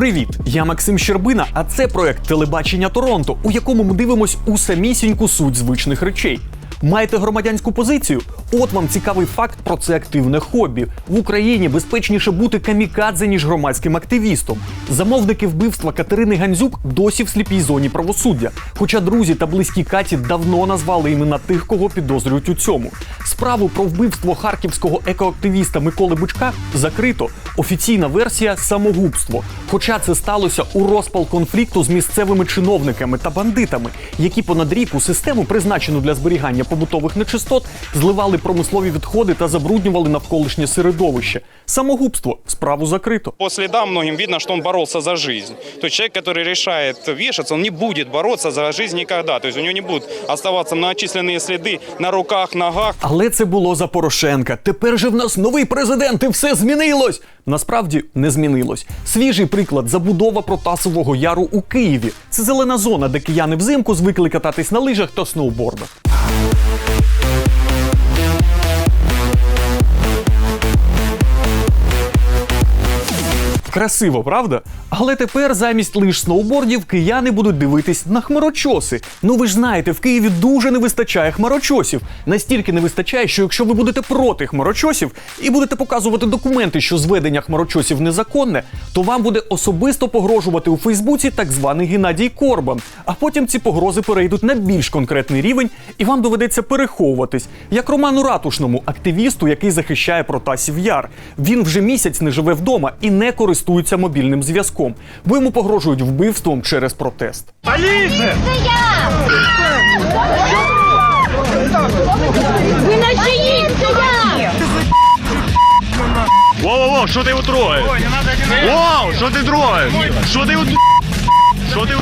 Привіт, я Максим Щербина, а це проект Телебачення Торонто, у якому ми дивимось у самісіньку суть звичних речей. Маєте громадянську позицію? От вам цікавий факт про це активне хобі. В Україні безпечніше бути камікадзе, ніж громадським активістом. Замовники вбивства Катерини Гандзюк досі в сліпій зоні правосуддя. Хоча друзі та близькі Каті давно назвали імена тих, кого підозрюють у цьому. Справу про вбивство харківського екоактивіста Миколи Бучка закрито. Офіційна версія самогубство. Хоча це сталося у розпал конфлікту з місцевими чиновниками та бандитами, які понад рік у систему, призначену для зберігання побутових нечистот, зливали промислові відходи та забруднювали навколишнє середовище. Самогубство справу закрито. По следам многим видно, что он боролся за жизнь. То есть человек, который решает вешаться, он не будет бороться за жизнь никогда. То есть у него не будут оставаться многочисленные следы на руках, ногах. Але це було за Порошенка. Тепер же в нас новий президент, і все змінилось. Насправді не змінилось. Свіжий приклад забудова Протасового яру у Києві. Це зелена зона, де кияни взимку звикли кататись на лижах та сноубордах. Красиво, правда? Але тепер замість лиш сноубордів кияни будуть дивитись на хмарочоси. Ну ви ж знаєте, в Києві дуже не вистачає хмарочосів. Настільки не вистачає, що якщо ви будете проти хмарочосів і будете показувати документи, що зведення хмарочосів незаконне, то вам буде особисто погрожувати у Фейсбуці так званий Геннадій Корбан. А потім ці погрози перейдуть на більш конкретний рівень, і вам доведеться переховуватись, як Роману Ратушному, активісту, який захищає Протасів Яр. Він вже місяць не живе вдома і не користується мобільним зв'язком, бо йому погрожують вбивством через протест. Ви начиніться я! Воу-воу-воу, що ти трогаєш? Воу, що ти трогаєш? Що ти. Що ти...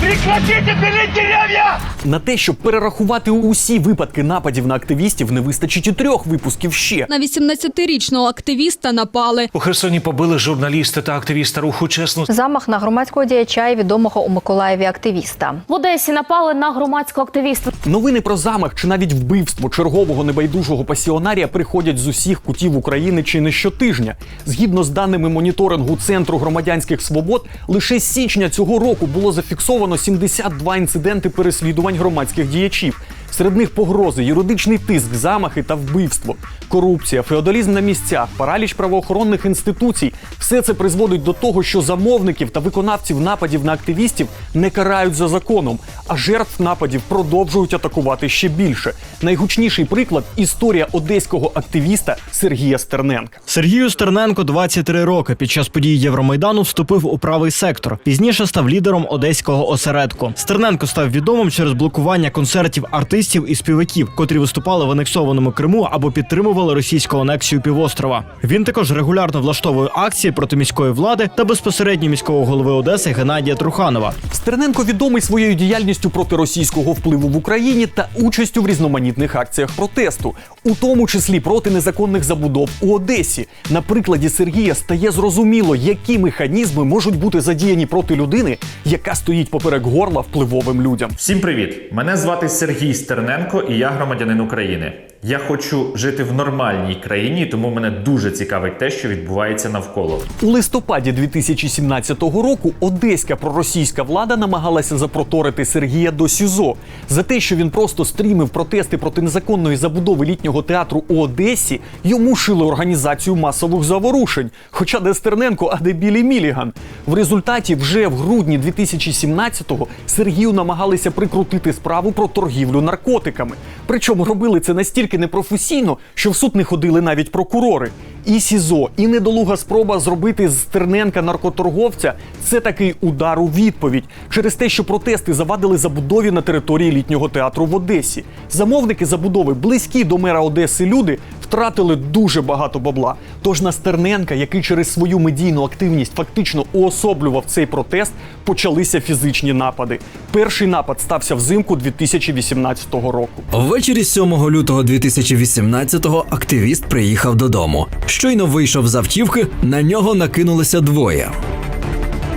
Прекратите пилить деревья! На те, щоб перерахувати усі випадки нападів на активістів, не вистачить і трьох випусків ще. На 18-річного активіста напали. У Херсоні побили журналіста та активіста руху чесно. Замах на громадського діяча і відомого у Миколаєві активіста. В Одесі напали на громадського активіста. Новини про замах чи навіть вбивство чергового небайдужого пасіонарія приходять з усіх кутів України чи не щотижня. Згідно з даними моніторингу Центру громадянських свобод, лише з січня цього року було зафіксовано 72 інциденти переслідувань громадських діячів. Серед них погрози, юридичний тиск, замахи та вбивство, корупція, феодалізм на місцях, параліч правоохоронних інституцій. Все це призводить до того, що замовників та виконавців нападів на активістів не карають за законом, а жертв нападів продовжують атакувати ще більше. Найгучніший приклад історія одеського активіста Сергія Стерненка. Сергію Стерненко 23 роки. Під час подій Євромайдану вступив у правий сектор. Пізніше став лідером одеського осередку. Стерненко став відомим через блокування концертів артистів і співаків, котрі виступали в анексованому Криму або підтримували російську анексію півострова. Він також регулярно влаштовує акції проти міської влади та безпосередньо міського голови Одеси Геннадія Труханова. Стерненко відомий своєю діяльністю проти російського впливу в Україні та участю в різноманітних акціях протесту, у тому числі проти незаконних забудов у Одесі. На прикладі Сергія стає зрозуміло, які механізми можуть бути задіяні проти людини, яка стоїть поперек горла впливовим людям. Всім привіт! Мене звати Сергій Стерненко, і я громадянин України. Я хочу жити в нормальній країні, тому мене дуже цікавить те, що відбувається навколо. У листопаді 2017 року одеська проросійська влада намагалася запроторити Сергія до СІЗО за те, що він просто стрімив протести проти незаконної забудови літнього театру у Одесі. Йому шили організацію масових заворушень. Хоча де Стерненко, а де Білі Міліган. В результаті вже в грудні 2017-го Сергію намагалися прикрутити справу про торгівлю наркотиками. Причому робили це настільки непрофесійно, що в суд не ходили навіть прокурори. І СІЗО, і недолуга спроба зробити з Стерненка наркоторговця це такий удар у відповідь через те, що протести завадили забудові на території літнього театру в Одесі. Замовники забудови, близькі до мера Одеси люди, втратили дуже багато бабла. Тож на Стерненка, який через свою медійну активність фактично уособлював цей протест, почалися фізичні напади. Перший напад стався взимку 2018 року. Ввечері 7 лютого 2018-го активіст приїхав додому. Щойно вийшов з автівки, на нього накинулися двоє.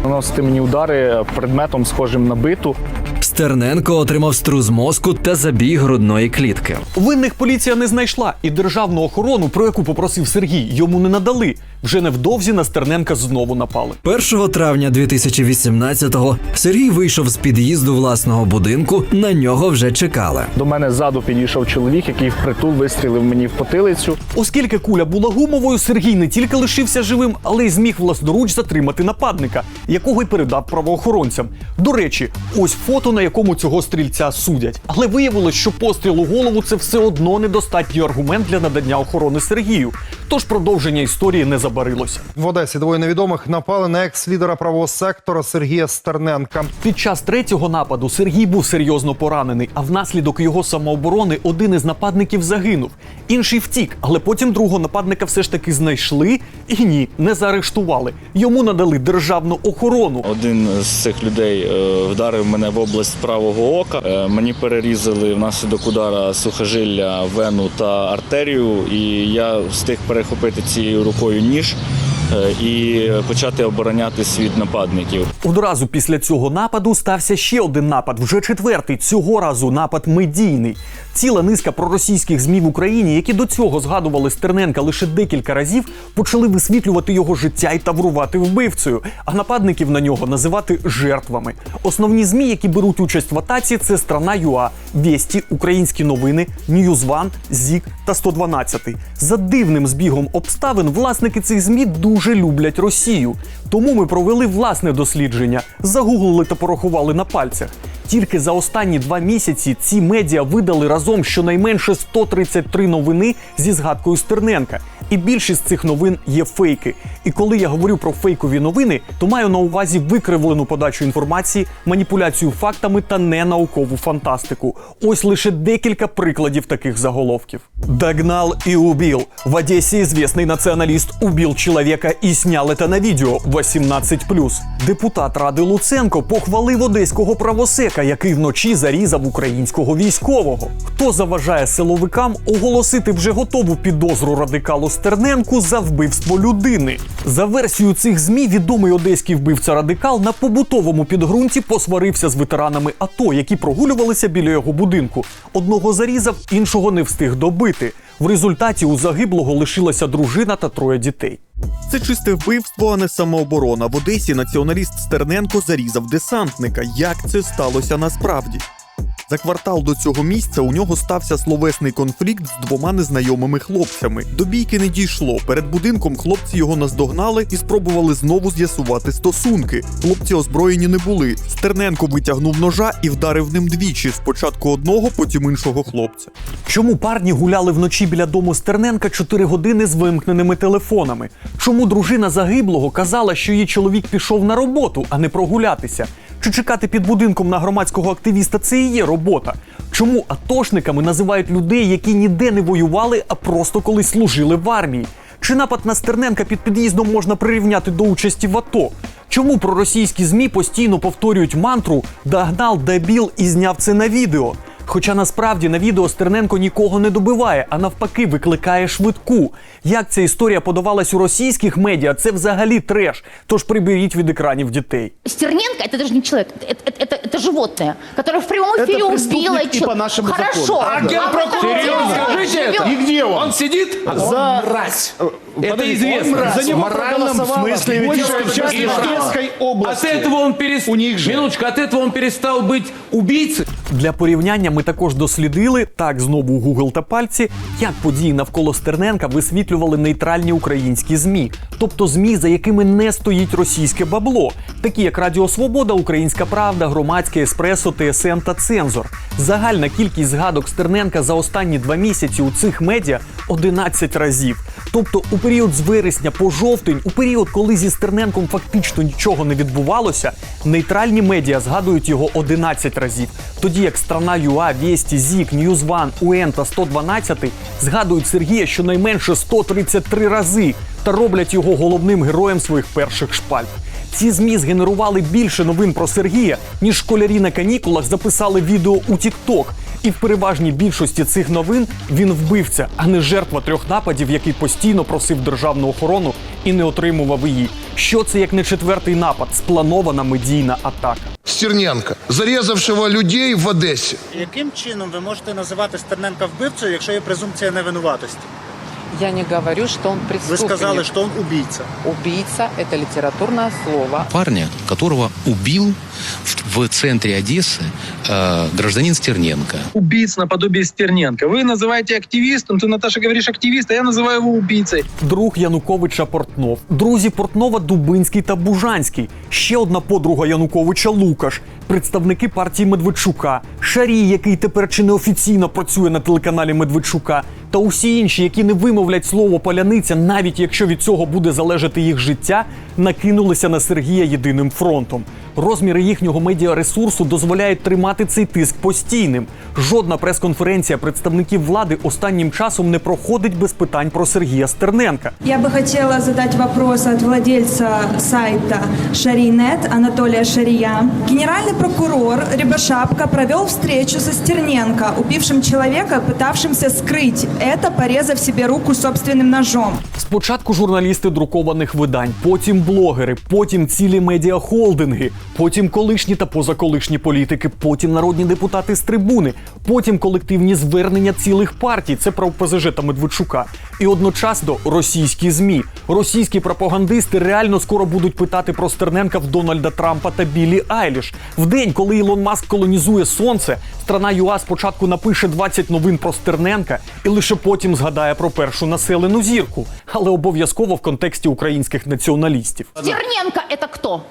Наносити мені удари предметом, схожим на биту. Стерненко отримав струс мозку та забій грудної клітки. Винних поліція не знайшла, і державну охорону, про яку попросив Сергій, йому не надали. Вже невдовзі на Стерненка знову напали. 1 травня 2018-го Сергій вийшов з під'їзду власного будинку. На нього вже чекали. До мене ззаду підійшов чоловік, який впритул вистрілив мені в потилицю. Оскільки куля була гумовою, Сергій не тільки лишився живим, але й зміг власноруч затримати нападника, якого й передав правоохоронцям. До речі, ось фото, на якому цього стрільця судять. Але виявилось, що постріл у голову це все одно недостатній аргумент для надання охорони Сергію. Тож продовження історії не забарилося. В Одесі двоє невідомих напали на екс-лідера правого сектора Сергія Стерненка. Під час третього нападу Сергій був серйозно поранений, а внаслідок його самооборони один із нападників загинув. Інший втік, але потім другого нападника все ж таки знайшли і ні, не заарештували. Йому надали державну охорону. Один з цих людей е, вдарив мене в область правого ока. Е, Мені перерізали внаслідок удара сухожилля, вену та артерію, і я встиг перехопити цією рукою ніж е, і почати оборонятись від нападників. Одразу після цього нападу стався ще один напад, вже четвертий. Цього разу напад медійний. Ціла низка проросійських змі в Україні, які до цього згадували Стерненка лише декілька разів, почали висвітлювати його життя і таврувати вбивцею, а нападників на нього називати жертвами. Основні змі, які беруть участь в атаці, це страна ЮА, Вєсті, Українські новини, Ньюзван, Зік та 112. За дивним збігом обставин власники цих змі дуже люблять Росію. Тому ми провели власне дослідження, загуглили та порахували на пальцях. Тільки за останні два місяці ці медіа видали разом щонайменше 133 новини зі згадкою Стерненка. І більшість цих новин є фейки. І коли я говорю про фейкові новини, то маю на увазі викривлену подачу інформації, маніпуляцію фактами та ненаукову фантастику. Ось лише декілька прикладів таких заголовків. Догнал и убил. В Одессе известный националист убил человека и снял это на відео 18+. Депутат Ради Луценко похвалив одеського правосека, який вночі зарізав українського військового. Хто заважає силовикам оголосити вже готову підозру радикалу Стерненку за вбивство людини? За версією цих змі, відомий одеський вбивця радикал на побутовому підґрунті посварився з ветеранами АТО, які прогулювалися біля його будинку. Одного зарізав, іншого не встиг добити. В результаті у загиблого лишилася дружина та троє дітей. Це чисте вбивство, а не самооборона. В Одесі націоналіст Стерненко зарізав десантника. Як це сталося насправді? За квартал до цього місця у нього стався словесний конфлікт з двома незнайомими хлопцями. До бійки не дійшло. Перед будинком хлопці його наздогнали і спробували знову з'ясувати стосунки. Хлопці озброєні не були. Стерненко витягнув ножа і вдарив ним двічі: спочатку одного, потім іншого хлопця. Чому парні гуляли вночі біля дому Стерненка 4 години з вимкненими телефонами? Чому дружина загиблого казала, що її чоловік пішов на роботу, а не прогулятися? Чи чекати під будинком на громадського активіста це і є робота? Чому атошниками називають людей, які ніде не воювали, а просто колись служили в армії? Чи напад на Стерненка під під'їздом можна прирівняти до участі в АТО? Чому проросійські ЗМІ постійно повторюють мантру «Догнал, дебіл і зняв це на відео? Хоча насправді на відео Стерненко нікого не добиває, а навпаки викликає швидку. Як ця історія подавалась у російських медіа, це взагалі треш. Тож приберіть від екранів дітей. Стерненко это даже не человек, это, это, это, это животное, которое в прямом эфире убило чел- по нашему Хорошо. закону. А вот это дело живет. И где он? Он сидит? За... Мразь. Это известно. За него проголосовало большая часть И что? Одесской области. От этого он перестал... У них же. Минуточку, от этого он перестал быть убийцей? Для порівняння ми також дослідили, так знову Google та пальці, як події навколо Стерненка висвітлювали нейтральні українські ЗМІ, тобто ЗМІ, за якими не стоїть російське бабло, такі як Радіо Свобода, Українська Правда, Громадське Еспресо, ТСН та Цензор. Загальна кількість згадок Стерненка за останні два місяці у цих медіа 11 разів. Тобто у період з вересня по жовтень, у період, коли зі Стерненком фактично нічого не відбувалося, нейтральні медіа згадують його 11 разів. Тоді як страна ЮА, Вєсті, Зік, Ньюзван, УН та 112 згадують Сергія щонайменше 133 рази та роблять його головним героєм своїх перших шпальт. Ці змі згенерували більше новин про Сергія, ніж школярі на канікулах записали відео у TikTok. І в переважній більшості цих новин він вбивця, а не жертва трьох нападів, який постійно просив державну охорону і не отримував її. Що це як не четвертий напад, спланована медійна атака. Стерненко, зарезавшего людей в Одесі. Яким чином ви можете називати Стерненка вбивцею, якщо є презумпція невинуватості? Я не говорю, что он Ви преступник. сказали, що він убійця. Убийца – это литературное слово. Парня, которого убил в, в центре Одессы э, гражданин Стерненко. убийц наподобие Стерненко. Вы называете активистом, ты, Наташа, говоришь активист, а я называю его убийцей. Друг Януковича Портнов, друзі Портнова Дубинський та Бужанський, ще одна подруга Януковича Лукаш, представники партії Медведчука, Шарій, який тепер чи неофіційно працює на телеканалі Медведчука, та усі інші, які не вимовлять слово паляниця, навіть якщо від цього буде залежати їх життя, накинулися на Сергія єдиним фронтом. Розміри їхнього медіаресурсу дозволяють тримати цей тиск постійним. Жодна прес-конференція представників влади останнім часом не проходить без питань про Сергія Стерненка. Я бы хотела задать вопрос от владельца сайта Шаринет Анатолия Шария. Генеральный прокурор Рябошапка провел встречу со Стерненко, убившим человека, пытавшимся скрыть это, порезав себе руку собственным ножом. Спочатку журналісти друкованих видань, потім блогери, потім цілі медіахолдинги, потім колишні та позаколишні політики, потім народні депутати з трибуни, потім колективні звернення цілих партій. Це про ОПЗЖ та Медведчука. І одночасно російські змі. Російські пропагандисти реально скоро будуть питати про Стерненка в Дональда Трампа та Білі Айліш. В день, коли Ілон Маск колонізує сонце, страна ЮА спочатку напише 20 новин про Стерненка і лише потім згадає про першу населену зірку, але обов'язково в контексті українських націоналістів. Стерненко це кто?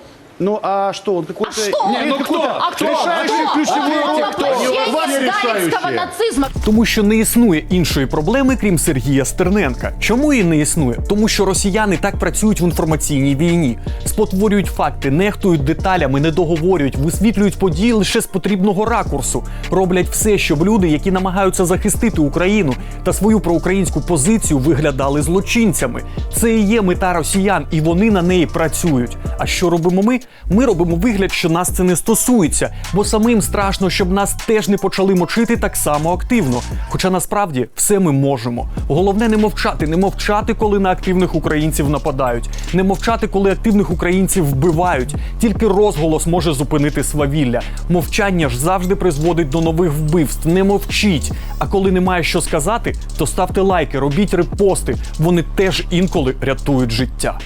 Ну а що, он какой-то... А что? Не, ну кто? А кто? Решающий Кто? ключевую роль кто? воплощение сталинского нацизма. Тому що не існує іншої проблеми, крім Сергія Стерненка. Чому її не існує? Тому що росіяни так працюють в інформаційній війні, спотворюють факти, нехтують деталями, не договорюють, висвітлюють події лише з потрібного ракурсу, роблять все, щоб люди, які намагаються захистити Україну та свою проукраїнську позицію, виглядали злочинцями. Це і є мета росіян, і вони на неї працюють. А що робимо ми? Ми робимо вигляд, що нас це не стосується, бо самим страшно, щоб нас теж не почали мочити так само активно. Хоча насправді все ми можемо. Головне не мовчати, не мовчати, коли на активних українців нападають, не мовчати, коли активних українців вбивають. Тільки розголос може зупинити свавілля. Мовчання ж завжди призводить до нових вбивств. Не мовчіть. А коли немає що сказати, то ставте лайки, робіть репости. Вони теж інколи рятують життя.